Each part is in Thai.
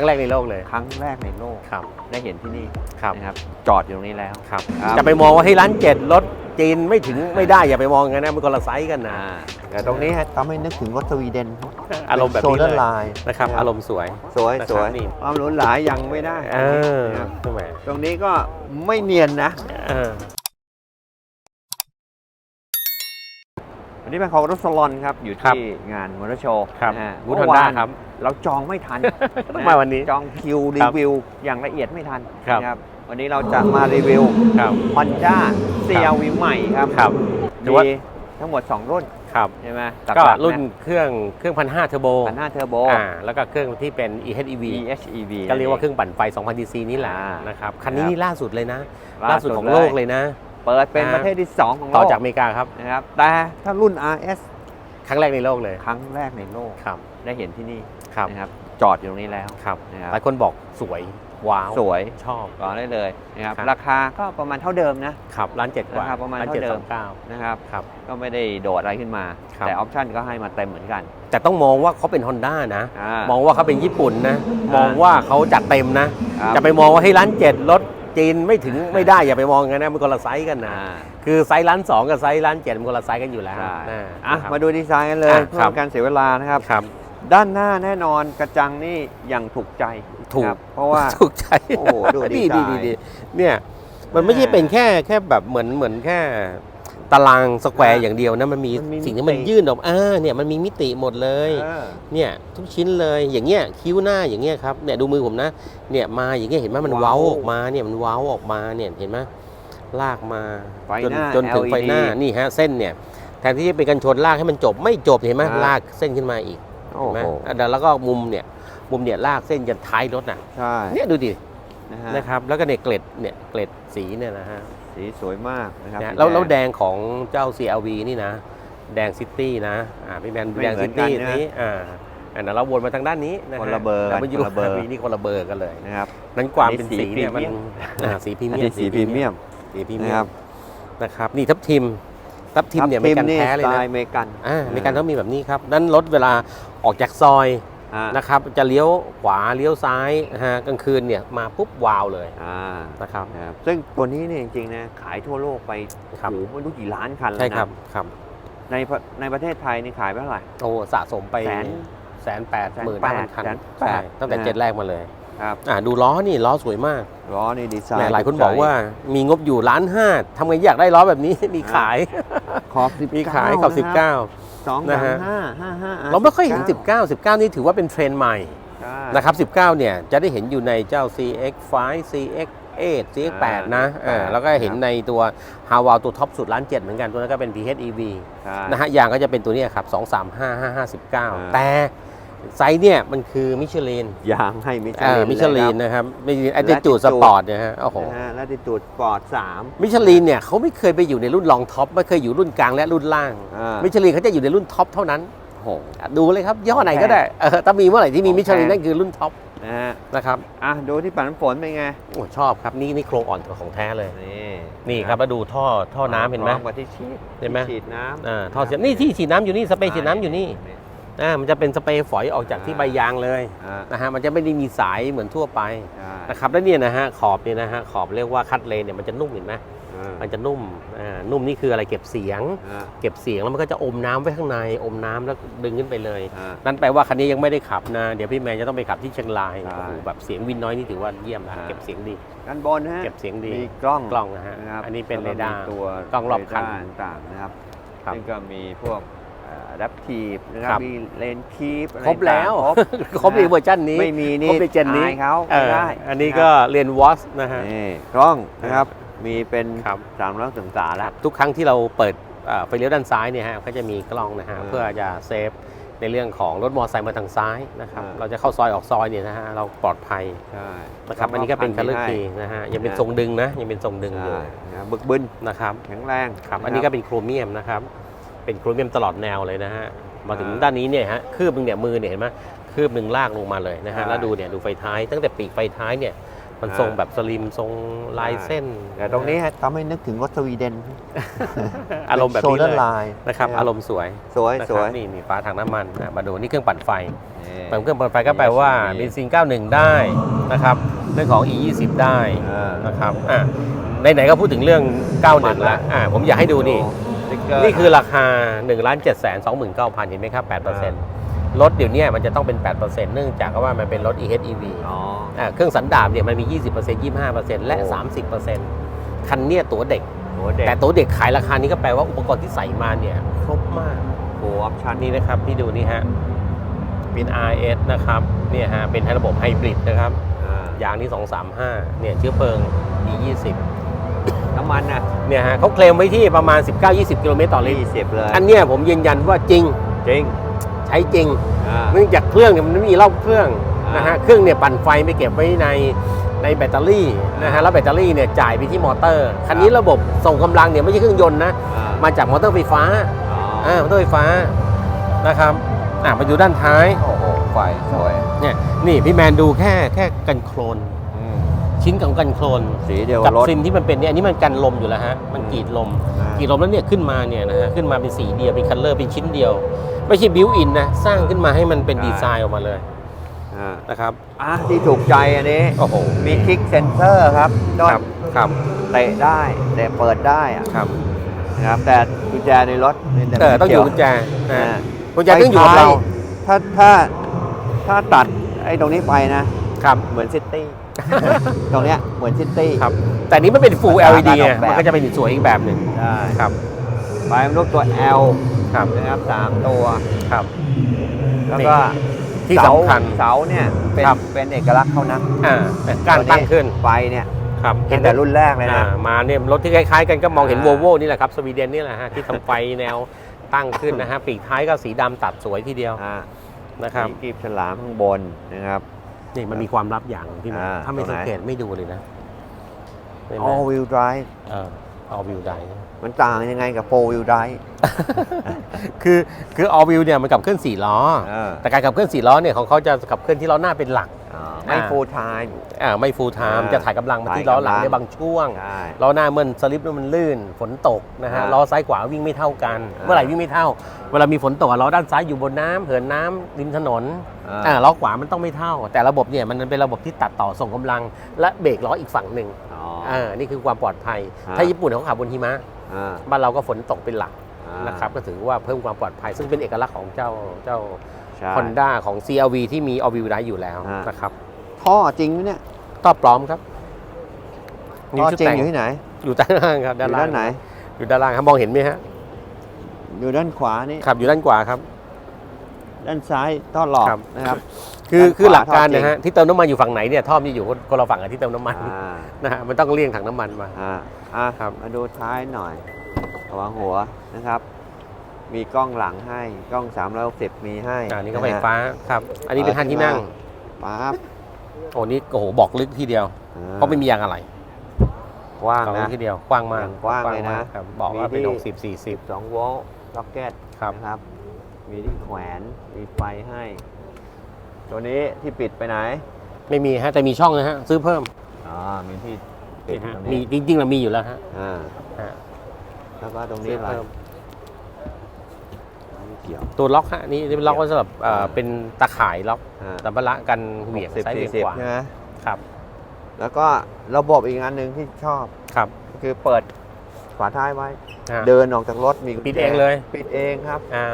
รั้งแรกในโลกเลย ครั้งแรกในโลกครับ ได้เห็นที่นี่ครับ นะครับ จอดอยู่ตรงนี้แล้ว ครับครับ จะไปมองว่าให้ร้านเจ็ดรถจีนไม่ถึงไม่ได้อย่าไปมองอย่างนั้นนะมันคนละไซส์กันนะอ่าแต่ตรงนี้ฮะทำให้นึกถึงรถสวีเดนอารมณ์แบบนี้โซเลลายร์ไลน์นะครับ อารมณ์สวย สวยนะครับสวยนี่ ความหรูหรายังไม่ได้เออนะครับทำไมตรงนี้ก็ไม่เนียนนะ เออ วันนี้เป็นของรถสลอนครับ อยู่ครับที่งานมอเตอร์โชว์ครับนะฮะบูธเมื่ฮอนด้าวานครับเราจองไม่ทันต้องมาวันนี้จองคิวรีวิวอย่างละเอียดไม่ทันครับ นะวันนี้เราจะมารีวิว ครับ Honda CRV ใหม่ครับครับ ถือว่ามีทั้งหมด 2 รุ่นครับ ใช่ไหมก็รุ่นเครื่องเครื่องพันห้าเทอร์โบพันห้าเทอร์โบ อ่าแล้วก็เครื่องที่เป็น EHEV EHEV ก็เรียกว่าเครื่องปั่นไฟ 2,000 DC นี่แหละอ่านนะครับ คันนี้ครับ นี่ล่าสุดเลยนะ ล่าล่าสุสุดดของเลยโลกเลยนะ เปิดเป็นอ่าประเทศที่ 2 ของโลกต่อจากอเมริกาครับ นะครับแต่ถ้ารุ่น RS ครั้งแรกในโลกเลยครั้งแรกในโลกครับได้เห็นที่นี่ครับนะครับจอดอยู่ตรงนี้แล้วครับนะครับหลายคนบอกสวยว้าวสวยชอบก่อนได้เลยนะครับครับราคาก็ประมาณเท่าเดิมนะครับร้านเจ็ดกว่าราคาประมาณร้านเท่าเจ็ดเดิสมองเก้านะครับครับก็ไม่ได้โดดอะไรขึ้นมาครับแต่ออปชั่นก็ให้มาเต็มเหมือนกัน แต่ต้องมองว่าเขาเป็น Honda นะอ่ามองว่าเขาเป็นญี่ปุ่นนะ มองว่าเขาจัดเต็มนะครับจะไปมองว่าให้ร้านเจ็ดรถ จีนไม่ถึงไม่ได้อย่าไปมองอย่างนั้นนะมันคนละไซส์กันนะอ่าคือไซส์ร้านสองกับไซส์ร้านเจ็ดมันคนละไซส์กันอยู่แล้วใช่นะอะครับมาดูดีไซน์กันเลยอะเพื่อครับเป็นการเสียเวลานะครับครับ ด้านหน้าแน่นอนกระจังนี่อย่างถูกใจถูกนะครับเพราะว่าถูกใจโอ้โหดูดีดีไซน์ดีดีเนี่ยมันไม่ใช่เป็นแค่แค่แบบเหมือนเหมือนแค่ ตารางสแควร์อย่างเดียวนะมันมีมันมีสิ่งที่มันมิติ ยื่นออกอ่าเนี่ยมันมีมิติหมดเลยเออเนี่ยทุกชิ้นเลยอย่างเงี้ยคิ้วหน้าอย่างเงี้ยครับเนี่ยดูมือผมนะ เนี่ยมาอย่างเงี้ยเห็นไหมมันเว้าเว้าออกมาเนี่ยมันเว้าออกมาเนี่ยเห็นไหมลากมาไฟจนหน้าจนถึง LED ไฟหน้านี่ฮะเส้นเนี่ยแทนที่จะเป็นกันชนลากให้มันจบไม่จบเห็นไหมอ่าลากเส้นขึ้นมาอีกโอ้เห็นไหมโหอะแล้วก็มุมเนี่ยมุมเนี่ยลากเส้นจนท้ายรถน่ะใช่ เนี่ยดูดิ นะฮะนะครับแล้วก็เนี่ยเกล็ดเนี่ยเกล็ดสีเนี่ยนะฮะสีสวยมากนะครับนะสีแล้วแล้วแดงของเจ้า CRV นี่นะ แดงซิตี้นะอ่าพี่แมนไม่แดงเหมืซิอนกันตี้นะนี้อ่าอันนั้นเราวนมาทางด้านนี้นะฮคนละเบอร์กันแล้วมันคนละเบอร์นี่คนละเบอร์กันเลยนะครับนั้นความอันนี้เป็นสีสีเนี่ยมันพรีเมียมอ่าสีพรีอันเมียมนี้สีพรีเมียมสีพรีเมีนะยครัมบนะครับนี่ทับทิมทับทิมเนี่ยไม่กันนี่แท้เลยสไตนะล์อเมริกันอ่าไม่กันต้องมีแบบนี้ครับนั้นรถเวลาออกจากซอยอ่า นะครับจะเลี้ยวขวาเลี้ยวซ้ายนะฮะกลางคืนเนี่ยมาปุ๊บวาวเลยอ่านะครับนะครับซึ่งตัวนี้เนี่ยจริงๆนะขายทั่วโลกไปครับโอ้โหไม่รู้กี่ล้านคันแล้วใช่นะครับครับ ในประในประเทศไทยนี่ขายไปเท่าไหร่โอ้สะสมไปแสนแสนแปดหมื่นแสนแปดห้าพันคันแสนแปดใช่ตั้งแต่นะฮะเจ็ดแรกมาเลยครับอ่าดูล้อนี่ล้อสวยมากล้อนี่ดีไซแหมน์หลายคนถูใจบอกว่ามีงบอยู่ล้านห้าทำไงอยากได้ล้อแบบนี้มีขายขอบสิบมีขายขอบสิบเก้า สองนะสามฮะ ห้าห้าห้าเราไม่ค่อยเห็น 19 19 นี่ถือว่าเป็นเทรนด์ใหม่ใช่นะครับ 19 เนี่ยจะได้เห็นอยู่ในเจ้า CX5 CX8 CX8 นะเออแล้วก็เห็นในตัว h a w a l ตัวท็อปสุดล้านเจ็ดเหมือนกันตัวนั้นก็เป็น PHEV ใช่นะฮะยางก็จะเป็นตัวเนี้ยครับ 2 3 5 5 5อ่า19แต่ ไซส์เนี่ยมันคือมิชลินยางให้มิชอ่าลินมิชลินเลยนะครับมิชลิน a t t i t u d e Latitude Sport เนี่ยฮะโอ้โหครับนะฮะและติจูดปอดสามมิชลินเนี่ยเขาไม่เคยไปอยู่ในรุ่นรองท็อปไม่เคยอยู่รุ่นกลางและรุ่นล่างอ่ามิชลินเขาจะอยู่ในรุ่นท็อปเท่านั้นโอ้โหอะดูเลยครับย่ห้อไหนก็ได้เออถ้ามีเมื่อไหร่ที่มีของมิชลินแพงนั่นคือรุ่นท็อปนะฮะนะครับอะดูที่ปัดน้ำฝนเป็นไงโอ้ชอบครับนี่นี่โครงอ่อนของแท้เลยนี่นี่ครับมาดูท่อท่อน้ำเห็นไหมพร้อกับที่ฉีดเห็นไหมที่ฉีดน้ำอ่าท่อเสียนี่ที่ฉีดน้ำอยู่นี่สเปรย์ฉีดน้ำอยู่นี่ นี่อ่ามันจะเป็นสเปรย์ฝอยออกจากที่อ่าใบยางเลยอ่านะฮะมันจะไม่ได้มีสายเหมือนทั่วไปใช่นะครับแล้วเนี่ยนะฮะขอบเนี่ยนะฮะขอบเรียกว่าคัดเลนเนี่ยมันจะนุ่มเห็นไหมอ่ามันจะนุ่มอ่านุ่มนี่คืออะไรเก็บเสียงอ่าเก็บเสียงแล้วมันก็จะอมน้ำไว้ข้างในอมน้ำแล้วดึงขึ้นไปเลยอ่านั่นแปลว่าคันนี้ยังไม่ได้ขับนะเดี๋ยวพี่แมนจะต้องไปขับที่เชียงรายใช่โอ้โหแบบเสียงวินน้อยนี่ถือว่าเยี่ยมนะอ่าเก็บเสียงดีด้านบนฮะเก็บเสียงดีมีกล้องกล้องนะฮะนะครับอันนี้เป็นเรแล้วก็ดาร์มีตัวกล้องรอบคันเดาต่างๆนะครับครับซึ่งก็มีพวก ดับทีฟนะคครัรับบมีเลนคีปครบแล้วครบครบในเวอร์ชันนี้ไม่มีนี่ครบในเจนนี้อายเขาเอไม่อได้อันนี้ก็เรียนวอสนะฮะนี่กล้องนะครับมีเป็นครับสามร้อยองศาแล้วทุกครั้งที่เราเปิดเอ่อไฟเลี้ยวด้านซ้ายเนี่ยฮะก็จะมีกล้องนะฮะอ่าเพื่อจะเซฟในเรื่องของรถมอเตอร์ไซค์มาทางซ้ายนะครับอ่าเราจะเข้าซอยออกซอยเนี่ยนะฮะเราปลอดภัยใช่นะครับอันนี้ก็เป็นคัลเลอร์คีนะฮะยังเป็นทรงดึงนะยังเป็นทรงดึงอยู่ใช่นะครับบึกบึนนะครับแข็งแรงครับะอันนี้ก็เป็นโครเมียมนะครับ เป็นโครเมียมตลอดแนวเลยนะฮะมาถึงอ่าด้านนี้เนี่ยฮะคืบหนึ่งเนี่ยมือเนี่ยเห็นไหมคืบหนึ่งลากลงมาเลยนะฮะใช่แล้วดูเนี่ยดูไฟท้าย ตั้งแต่ปีกไฟท้ายเนี่ยมันอ่าทรงแบบสลิมทรงลายเส้นแต่ตรงนี้ทำให้นึกถึงรถสวีเดน อารมณ์แบบนี้โซเลลายร์ไลน์นะครับ อารมณ์สวย สวยนะสครัวบยนี่มีฟ้าถังน้ำมันนะมาดูนี่เครื่องปั่นไฟนี่เติมเครื่องปั่นไฟก็แปลว่ามีเบนซิน91 ได้นะครับเรื่องของ E20 ได้อ่านนะครับอะไหนๆก็พูดถึงเรื่อง 91 แล้วอะผมอยากให้ดูนี่สติ๊ กเกร์นี่คือราคา1 7 2 9 0 0 0เห็นไหมครับ8%รถเดี๋ยวนี้มันจะต้องเป็น 8%เนื่องจากว่ามันเป็นรถ EHEV อ๋ออะเครื่องสันดาปเนี่ยมันมี 20% 25%และโอ้30%คันเนี้ยตัวเด็กหัวเด็ก แต่ตัวเด็กขายราคานี้ก็แปลว่าอุปกรณ์ที่ใส่มาเนี่ยครบมากโอออปชั่นนี่นะครับที่ดูนี่ฮะ เป็น RS นะครับ เนี่ยฮะ เป็นระบบไฮบริดนะครับอ่ายางที่ 235 เนี่ยเชื้อเพลิง E20 น้ำมันนะเนี่ยฮะเขาเคลมไว้ที่ประมาณ 19-20 กิโลเมตรต่อลิตรยี่สิบเลยอันเนี้ยผมยืนยันว่าจริงจริงใช้จริงอ่า เนื่องจากเครื่องเนี่ยมันไม่มีรอบเครื่องอ่านนะฮะเครื่องเนี่ยปั่นไฟไปเก็บไว้ในในแบตเตอรี่นะฮะแล้วแบตเตอรี่เนี่ยจ่ายไปที่มอเตอร์คันนี้ระบบส่งกำลังเนี่ยไม่ใช่เครื่องยนต์นะอ่ามาจากมอเตอร์ไฟฟ้าอ๋ออ่ามอเตอร์ไฟฟ้านะครับอะมาดูด้านท้ายโอ้โหไฟสวย เนี่ยนี่พี่แมนดูแค่แค่กันโครนอืม ชิ้นของกันโครนสีเดียวกับรถฟิล์มที่มันเป็นเนี่ยอันนี้มันกันลมอยู่แล้วฮะมันกรีดลมอ่ากรีดลมแล้วเนี่ยขึ้นมาเนี่ยนะฮะขึ้นมาเป็นสีเดียวเป็นคัลเลอร์เป็นชิ้นเดียว ไม่ใช่บิวอินนะสร้างขึ้นมาให้มันเป็นดีไซน์ออกมาเลยอ่านะครับอะที่ถูกใจอันนี้ โอ้โหมีคลิกเซนเซอร์ครับด้ครับครับเตะได้เตะเปิดได้อะครับนะครับแต่กุญแจในรถนี่แต่เออต้องอยู่ไม่กุญเกี่วแจนะอ่าฮะกุญแจต้องอยู่กับเราถ้าถ้าถ้าตัดไอ้ตรงนี้ไปนะ ครับเหมือนซิตี้ ตรงเนี้ยเหมือนซิตี้ครับ แต่นี้มันเป็น Full ภาษา LED การอไงอกแบบมันก็จะเป็นสวยอีกแบบหนึ่งได้ครับไฟมันรูปตัว L ครับนะครับสามตัวครับ แล้วก็ที่เสาสำคัญเสาเนี่ยเป็นครับเป็นเอกลักษณ์เขานะอ่าแต่การตั้งขึ้นไฟเนี่ยครับเห็นแต่รุ่นแรกเลยอ่านะมาเนี่ยรถที่คล้ายๆกันก็มองเห็นอ่าโวโวนี่แหละครับสวีเดนนี่แหละฮะที่ทำไฟแนวตั้งขึ้นนะฮะปีกท้ายก็สีดำตัดสวยทีเดียวอ่านะครับมีกรีบฉลามข้างบนนะครับ นี่มันมีความลับอย่างที่มันอ่าถ้าไม่ตรงสัไหงนเกตไม่ดูเลยนะเห็นไหม all wheel drive เออเอาวิวไดมันต่างยังไงกับ four wheel drive คือคือออวิวเนี่ยมันขับเคลื่อนสี่ล้อ เออแต่การขับเคลื่อนสี่ล้อเนี่ยของเขาจะขับเคลื่อนที่ล้อหน้าเป็นหลักอ่า ไม่อ่า full time อ่าไม่ฟูลไทม์อ่าจะถ่ายกำลังมาที่ล้อหลังถ่ายกำลัง ในบางช่วง ใช่ ล้อหน้าเมื่อสลิปแล้วมันลื่น ฝนตกนะฮะอ่าล้อซ้ายขวาวิ่งไม่เท่ากัน อ่าเมื่อไหร่วิ่งไม่เท่า เวลามีฝนตกอะล้อด้านซ้ายอยู่บนน้ำเหินน้ำริมถนนอ่า อ่าล้อขวามันต้องไม่เท่า แต่ระบบเนี่ยมันเป็นระบบที่ตัดต่อส่งกำลัง และเบรกล้ออีกฝั่งหนึ่งอ๋ออ่านี่คือความปลอดภัยอ่าถ้าญี่ปุ่นเขาขับบนหิมะอ่าบ้านเราก็ฝนตกเป็นหลัก อ่านะครับก็ถือว่าเพิ่มความปลอดภัยซึ่งเป็นเอกลักษณ์ของเจ้าเจ้า ใช่ Honda ของ CRV ที่มี All Wheel Drive อยู่แล้วอ่าน นะครับท่อจริงไหมเนี่ยก็ปลอมครับท่อชุดจริงแต่อยู่ที่ไหนอยู่ด้านล่างครับอยู่ด้านไหน อยู่ด้านล่างครับมองเห็นไหมฮะอยู่ด้านขวานี่ครับอยู่ด้านขวาครับ ด้านซ้ายท่อหลอกครับ นะครับ คือด้านขวาคือหลักการท่อจริง นะฮะที่เติมน้ำมันอยู่ฝั่งไหนเนี่ยท่อมนจะอยู่คนละฝั่งกับที่เติมน้ำมันอ่านะฮะมันต้องเลี่ยงถังน้ำมันมา อ่าอะครับ มาดูท้ายหน่อยระวังหัวนะครับ มีกล้องหลังให้กล้อง 360 มีให้อ่านี่ก็ะไฟฮะฟ้าครับ อันนี้เป็นท่านที่นั่ง ปั๊บโอ้นี่โอ้โหบอกลึกทีเดียว อ่เพราะไม่มียางอะไรกว้างบอกลึนะ กทีเดียวกว้างมากอย่างกว้างเลยนะมครับบอกว่าเป็นมีที่หกสิบสี่สิบ2โวลต์ล็อกเก็ตครับ นะครับ มีที่แขวน มีไฟให้ ตัวนี้ที่ปิดไปไหน ไม่มีฮะแต่มีช่องนะฮะซื้อเพิ่มอ๋อ มีที่ปิดนี่ฮะตรงมีนี้จริงๆเรามีอยู่แล้วฮะอ่า ฮะแล้วก็ตรงซื้นี้ออะไรเพิ่มไม่ เกี่ยว ตัวล็อกฮะนี่นี่เป็นล็อกไว้สำหรับเอ่ออ่าเป็นตะข่ายล็อกอ่าสัมภาระกันเหวี่ยงสิบซ้ายเหสี่วี่ยงสิบขวาใช่ไหมครับ แล้วก็ระบบอีกอันหนึ่งที่ชอบครับ คือเปิดฝาท้ายไว้ ฮะ เดินออกจากรถมีกุญแจปิดเองเลยปิดเองครับ อ่า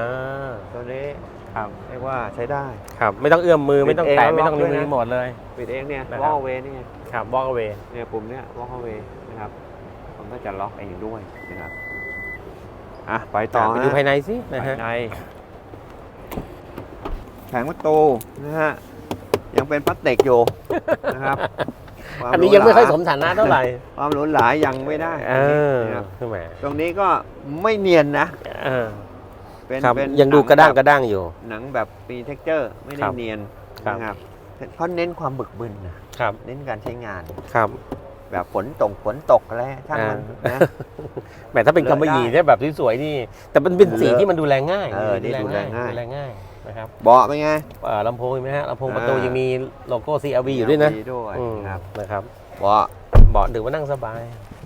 ตัวนี้ครับเรียกว่าใช้ได้ ครับ ไม่ต้องเอื้อมมือปิดไม่ต้องเองแตะแล้วไม่ต้องล็อกด้วยรีนะโมทเลย ปิดเองเนี่ย นะครับวอลเวนี่ไงครับ walk away เนี่ยปุ่มเนี้ยวอลเวนะครับ มันก็จะล็อกเองด้วยนะครับ อะไปต่อไปดูฮะภายในสินะภาฮะยในแผงประตูนะฮะยังเป็นพลาสติกอยู่นะครับความอันนี้หรูยังไม่ค่อยหราสมฐานะเท่าไหร่ ความหรูหรายังไม่ได้เออนะครับคือแหมตรงนี้ก็ไม่เนียนนะเออเป็นครับเป็นยังดูหนักระด้างแบบกระด้างอยู่ หนังแบบมีเท็กเจอร์ไม่ได้ครับเนียนครับนะครับเขาเน้นความบึกบึนนะครับ เน้นการใช้งานครับ แบบฝนตกฝนตกอะไรช่างมันอ่านะ แหมถ้าเป็นเลอะกำมะหยี่ได้เนี่ยแบบสวยๆนี่ แต่มันเป็นสีเลอะที่มันดูแลง่ายเออนี่ดูแลง่ายดูแลง่ายนะครับเบาะเป็นไงเอ่อลำโพงเห็นไหมฮะลำโพงประตูอ่ายัยังมีโลโก้ CRV อยู่ด้วยนะมีด้วยอืมครับนะครับเบาะเบาะถือว่านั่งสบาย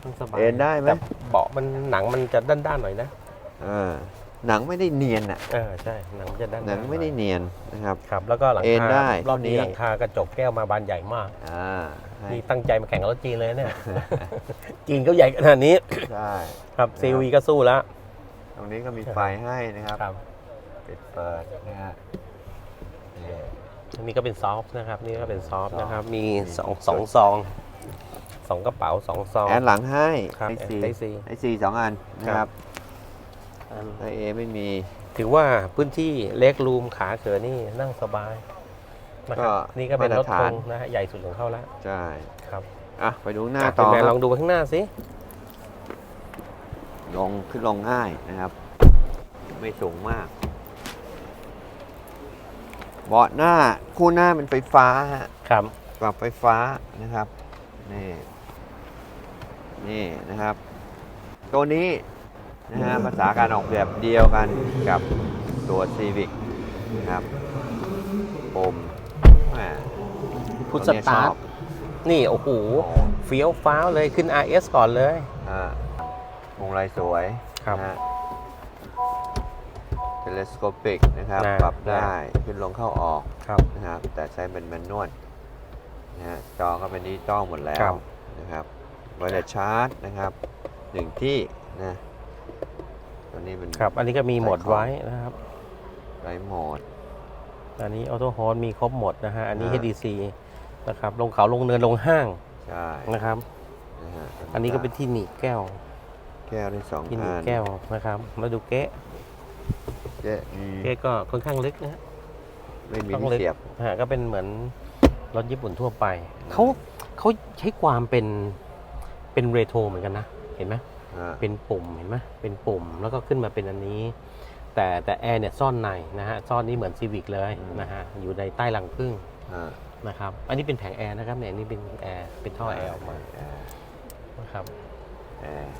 นั่งสบายเอนได้ไหมแต่เบาะมันหนังมันจะด้านๆหน่อยนะเออ หนังไม่ได้เนียนอะเออใช่หนังมันจะด้านๆหนังไม่ได้อยเนียนนะครับ ครับแล้วก็หลังเอนคาได้รอบนี้เท่านี้หลังคากระจกแก้วมาบานใหญ่มากอ่าให้นี่ตั้งใจมาแข่งกับรถจีนเลยเนี่ยจีนเขาใหญ่ขนาดนี้ใช่ครับซีวีก็สู้แล้วตรงนี้ก็มีไฟให้นะครับครับปิดเปิดนะฮะนี่อันนี้ก็เป็นซอฟต์นะครับ นี่ก็เป็นซอฟต์ซอฟต์นะครับ มีสองสองซองสองกระเป๋าสองซองแอนหลังให้ครับไอซีไอซีไอซีสองอันนะคครัรับ บไอเอไม่มี ถือว่าพื้นที่เล็กรูมขาเขินนี่นั่งสบายนะครับก็นี่ก็เป็นรถมาตรธฐาน งนะฮะใหญ่สุดของเขาแล้วใช่ครับอะไปดูหน้าอะต่อคุณแม่คลรัอบงดูข้างหน้าสิลงขึ้นลงง่ายนะครับ ไม่สูงมาก เบาะหน้าคู่หน้าเป็นไฟฟ้าฮะ ครับ ปรับไฟฟ้านะครับ นี่ นี่นะครับ ตัวนี้ นะฮะภาษาการออกแบบเดียวกันกับตัว Civic นะครับปุ่มแหมพุทตัวเนี้ยสตาร์ทชอบนี่โอ้โหเฟี้ยวฟ้าวเลยขึ้น RS ก่อนเลยอ่าพวงไรสวยครับนะฮะ telescopic นะครับน่าปรับได้ ขึ้นลงเข้าออกครับ นะครับ แต่ใช้เป็นแมนนวลนะฮะจอก็เป็นดิจิตอลหมดแล้ครัวบ นะครับไวเลสชาร์จนะครับหนึ่งที่นะ ตัวนี้เป็นครับ อันนี้ก็มีโหมดใส่ของไว้นะครับไรโหมด อันนี้ออโต้ฮอร์มีครบหมดนะฮะ อันนี้อ่า HDC นะครับ ลงเขาลงเนินลงห้างใช่นะครับนะฮะอันนี้ก็เป็นที่หนีบแก้ว แก้วได้สองที่หนีอับนแก้วนะครับ มาดูเก๊ะเจ๊อืมเก๊ะก็ค่อนข้างลึกนะฮะไม่มีต้องที่ลึกเสียบนะฮะก็เป็นเหมือนรถญี่ปุ่นทั่วไป เขาเขาใช้ความเป็นเป็นเรโทรเหมือนกันนะ เห็นไหมอ่า เป็นปุ่มเห็นไหมเป็นปุ่มแล้วก็ขึ้นมาเป็นอันนี้ แต่แต่แอร์เนี่ยซ่อนในนะฮะซ่อนนี่เหมือนซีวิกเลยนะฮะอยู่ในใต้รังผึ้งอ่านะครับอันนี้เป็นแผงแอร์นะครับเนี่ยอันนี่เป็นแอร์เป็นท่อแอร์ออกมาแอร์นะครับแอร์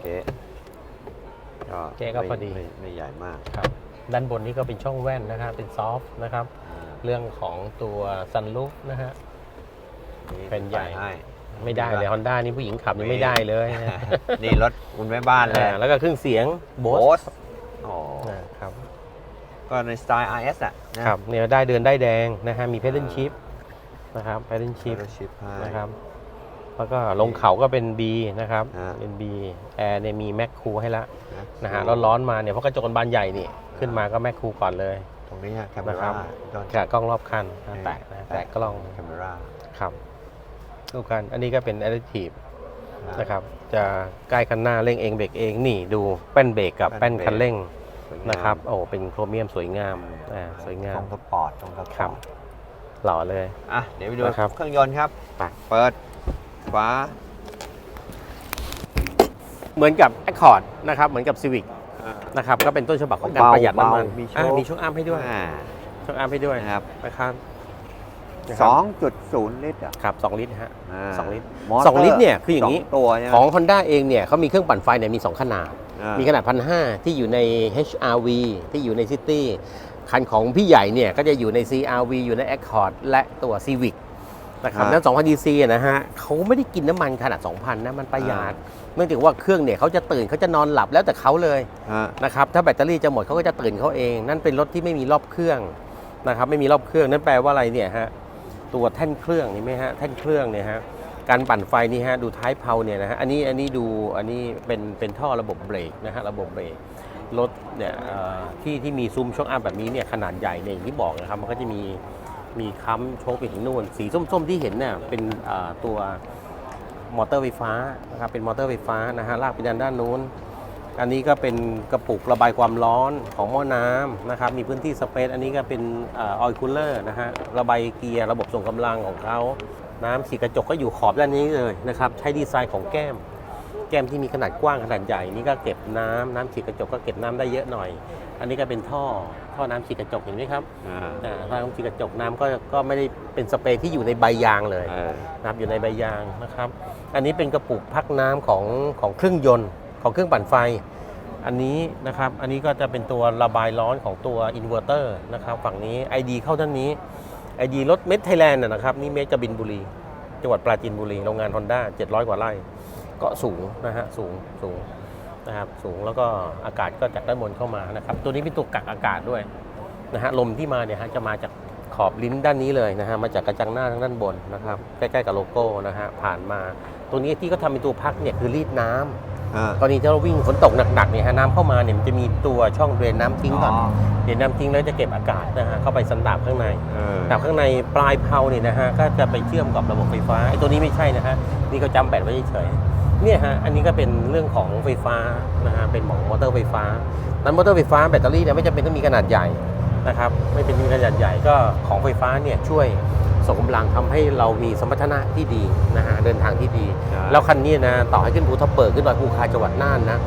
เก๊ะก็เก๊ะก็ไม่พอดีไม่ไม่ใหญ่มากครับ ด้านบนนี่ก็เป็นช่องแว่นนะครับเป็นซอฟต์นะครับอ่าเรื่องของตัวซันลูฟนะฮะเป็นใหญ่ให้ ไม่ได้เลยฮอนด้านี่ผู้หญิงขับนี่ไม่ได้เลยนะนี่รถคุณแม่บ้านเลย อ่าแล้วก็เครื่องเสียงโบโบสสอ๋อครับ ก็ในสไตล์ RS อะนะ ครับเนี่ยได้เดินได้แดงนะฮะมีเพด a นชิพนะครับเพด a นชิพ ชิปให้นะครับ แล้วก็ลงเขาก็เป็น B นะครับอ่าเป็น B แอร์เนี่ยมีแม็กคูให้ละนะนะฮะแล้วร้อนมาเนี่ยเพราะกระจกมันบานใหญ่นี่ ขึ้นมาก็แม็กคูก่อนเลยตรงนี้ฮะแคมเปนะครัราบดอนแกะกล้องรอบคันนะแตะนะแตะกล้องแคมเปราครับ ดูกัน อันนี้ก็เป็น additive นะครับ จะใกล้คันหน้าเร่งเองเบรกเองนี่ดูแป้นเบรกกับแป้นคันเร่งสวยงามนะครับ โอ้เป็นโครเมียมสวยงามอ่าสวยงาตมรงสปอร์ตตรงสปอร์ตครับหล่อเลย อะ เดี๋ยวไปดูนะครับเครื่องยนต์ครับไปเปิดฝาเหมือนกับ Accord นะครับ เหมือนกับ Civic นะครับ ก็เป็นต้นฉบับของการประหยัดน้ำมันเบาๆมีโชอ่าคมีช่วงอ้ามให้ด้วยอ่าช่วงอ้ามให้ด้วยนะครับ นะครับนะคสรับองจุดศูนย์ลิตรอะครับสองลิตรฮะาสองลิตรมอตสองลิตรเนี่ยคืออย่างนี้นี้ตัวใช่ไหมของ Honda เองเนี่ยเขามีเครื่องปั่นไฟเนี่ยมี 2 ขนาดอ่ามีขนาดพันห้าที่อยู่ใน HRV ที่อยู่ใน City คันของพี่ใหญ่เนี่ยก็จะอยู่ใน CRV อยู่ใน Accord และตัว Civic นะครับนั้น2,000 DC อะนะฮะเขาไม่ได้กินน้ำมันขนาด 2,000 นะ มันประหยัดเนื่องจากว่าเครื่องเนี่ยเขาจะตื่นเขาจะนอนหลับแล้วแต่เขาเลยฮะนะครับถ้าแบตเตอรี่จะหมดเขาก็จะตื่นเขาเอง นั่นเป็นรถที่ไม่มีรอบเครื่องนะครับไม่มีรอบเครื่องนั่นแปลว่าอะไรเนี่ยฮะ ตัวแท่นเครื่องเห็นไหมฮะแท่นเครื่องเนี่ยฮะการปั่นไฟนี่ฮะดูท้ายเพาเนี่ยนะฮะอันนี้อันนี้ดูอันนี้เป็นเป็นท่อระบบเบรกนะฮะระบบเบรกรถเนี่ยที่ที่มีซุ้มช่องอัพแบบนี้เนี่ยขนาดใหญ่เนี่ยอย่างที่บอกนะครับมันก็จะมีมีค้ำโชคไปถึงนู่น สีส้ม ๆ ที่เห็นเนี่ยเป็นตัวมอเตอร์ไฟฟ้านะครับเป็นมอเตอร์ไฟฟ้านะฮะลากไปด้านด้านนู้น อันนี้ก็เป็นกระปุกระบายความร้อนของหม้อน้ำนะครับ มีพื้นที่สเปซ อันนี้ก็เป็นออยล์คูลเลอร์นะฮะ ระบายเกียร์ระบบส่งกำลังของเขา น้ำฉีดกระจกก็อยู่ขอบด้านนี้เลยนะครับ ใช้ดีไซน์ของแก้ม แก้มที่มีขนาดกว้างขนาดใหญ่ นี่ก็เก็บน้ำน้ำฉีดกระจกก็เก็บน้ำได้เยอะหน่อย อันนี้ก็เป็นท่อ ท่อน้ำฉีดกระจกเห็นไหมครับอ่าอ่าท่อน้ำฉีดกระจกน้ำก็ก็ไม่ได้เป็นสเปรย์ที่อยู่ในใบยางเลยเออนะครับอยู่ในใบยางนะครับ อันนี้เป็นกระปุกพักน้ำของของเครื่องยนต์ ของเครื่องปั่นไฟ อันนี้นะครับ อันนี้ก็จะเป็นตัวระบายร้อนของตัวอินเวอร์เตอร์นะครับ ฝั่งนี้ ID เข้าด้านนี้ ID รถเม d ไทยแลนด์นะครับ นี่เมกกบินบุรี จังหวัดปราจีนบุรี โรงงานฮอนด้า700 กว่าไร่ ก็สูงนะฮะ สูง สูงนะครับ สูงแล้วก็อากาศก็จากด้านบนเข้ามานะครับ ตัวนี้เป็นตัวกักอากาศด้วยนะฮะ ลมที่มาเนี่ยฮะจะมาจากขอบลิ้นด้านนี้เลยนะฮะ มาจากกระจังหน้าทางด้านบนนะครับ ใกล้ๆกับโลโก้นะฮะ ผ่านมา ตัวนี้ที่เขาทำเป็นตัวพักเนี่ยคือรีดน้ำ อ่า กรณีที่เราวิ่งฝนตกหนักๆเนี่ยฮะน้ำเข้ามาเนี่ยมันจะมีตัวช่องเดรนน้ำทิ้งก่อนอ๋อเดรนน้ำทิ้งแล้วจะเก็บอากาศนะฮะเข้าไปสันดาบข้างใน เออดาบข้างในปลายเพลาเนี่ยนะฮะก็จะไปเชื่อมกับระบบไฟฟ้าไอ้ตัวนี้ไม่ใช่นะฮะนี่เขาจำแบตไว้เฉยๆเนี่ยฮะอันนี้ก็เป็นเรื่องของไฟฟ้านะฮะเป็นของมอเตอร์ไฟฟ้านั้นมอเตอร์ไฟฟ้าแบตเตอรี่เนี่ยไม่จำเป็นต้องมีขนาดใหญ่นะครับไม่เป็นขนาดใหญ่ก็ของไฟฟ้าเนี่ยช่วย ส่งกำลังทำให้เรามีสมรรถนะที่ดีนะฮะเดินทางที่ดีใช่แล้วคันนี้นะต่อให้ขึ้นภูทับเบิกขึ้นดอยภูคาจังหวัดน่านนะ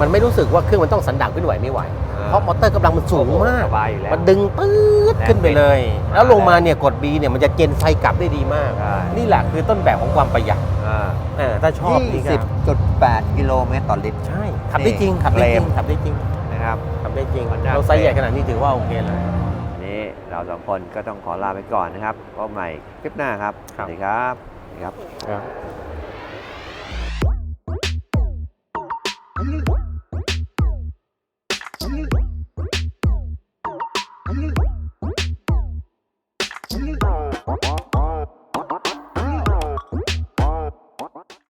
มันไม่รู้สึกว่าเครื่องมันต้องสันดาบขึ้นไหวไม่ไหว เพราะมอเตอร์กำลังมันสูงมากสบายอยู่แล้วมันดึงปื๊ดขึ้นไปเลย แล้วลงมาเนี่ยกด B เนี่ยมันจะเจนไฟกลับได้ดีมากใช่นี่แหละคือต้นแบบของความประหยัดอ่าเออถ้าชอบนี่ก็20.8กิโลเมตรต่อลิตร ใช่ ขับได้จริงนี่ขับได้จริงเคลมขับได้จริงนะครับ ขับได้จริง Honda เราไซส์ใหญ่ขนาดนี้ถือว่าโอเคแล้ววันนี้ เราสองคนก็ต้องขอลาไปก่อนนะครับพบใหม่คลิปหน้าครับสครับวัสดีครับ สวัสดีครับ